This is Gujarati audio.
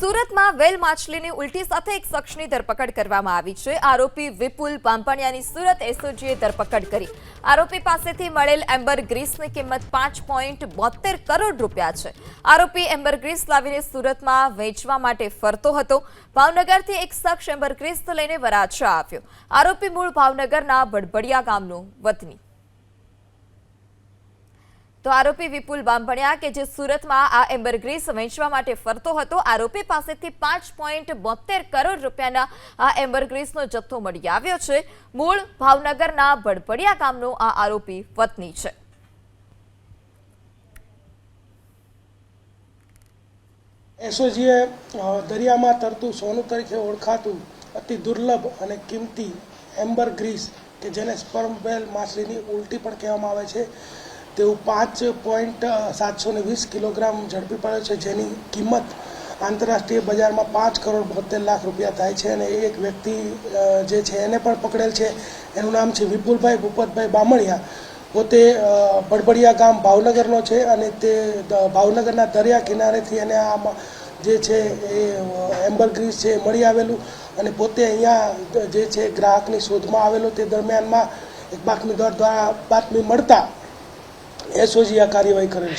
સુરતમાં વેલ માછલીની ઉલટી સાથે એક શખ્સની ધરપકડ કરવામાં આવી છે. આરોપી વિપુલ પામ્પણિયાની સુરત એસઓજીએ ધરપકડ કરી. આરોપી પાસેથી મળેલ એમ્બર ગ્રીસની કિંમત પાંચ પોઈન્ટ બોતેર કરોડ રૂપિયા છે. આરોપી એમ્બર ગ્રીસ લાવીને સુરતમાં વેચવા માટે ફરતો હતો. ભાવનગરથી એક શખ્સ એમ્બર ગ્રીસ લઈને વરાછા આવ્યો. આરોપી મૂળ ભાવનગરના બડબડિયા ગામનો વતની. તો આરોપી વિપુલ બાંભણિયા કે જે સુરતમાં આ એમ્બરગ્રીસ વેચવા માટે ફરતો હતો, આરોપી પાસેથી પાંચ પોઈન્ટ બોતેર કરોડ રૂપિયાના આ એમ્બરગ્રીસનો જથ્થો મળી આવ્યો છે. મૂળ ભાવનગરના ભડભડિયા ગામનો આ આરોપી વતની છે. એસઓજીએ દરિયામાં તરતું સોનું તરીકે ઓળખાતું અતિ દુર્લભ અને કિંમતી એમ્બર ગ્રીસ કે જેને સ્પર્મવેલ માછલીની ઉલટી પણ કહેવામાં આવે છે. તેવું પાંચ પોઈન્ટ સાતસો ને વીસ કિલોગ્રામ ઝડપી પડ્યો છે, જેની કિંમત આંતરરાષ્ટ્રીય બજારમાં પાંચ કરોડ બોતેર લાખ રૂપિયા થાય છે અને એક વ્યક્તિ જે છે એને પણ પકડેલ છે. એનું નામ છે વિપુલભાઈ ભૂપતભાઈ બામણિયા. પોતે બડબડિયા ગામ ભાવનગરનો છે અને તે ભાવનગરના દરિયા કિનારેથી એને આ જે છે એ એમ્બર છે એ મળી આવેલું અને પોતે અહીંયા જે છે ગ્રાહકની શોધમાં આવેલો તે દરમિયાનમાં એક બાતમીદાર દ્વારા બાતમી મળતા એસઓજી આ કાર્યવાહી કરેલ છે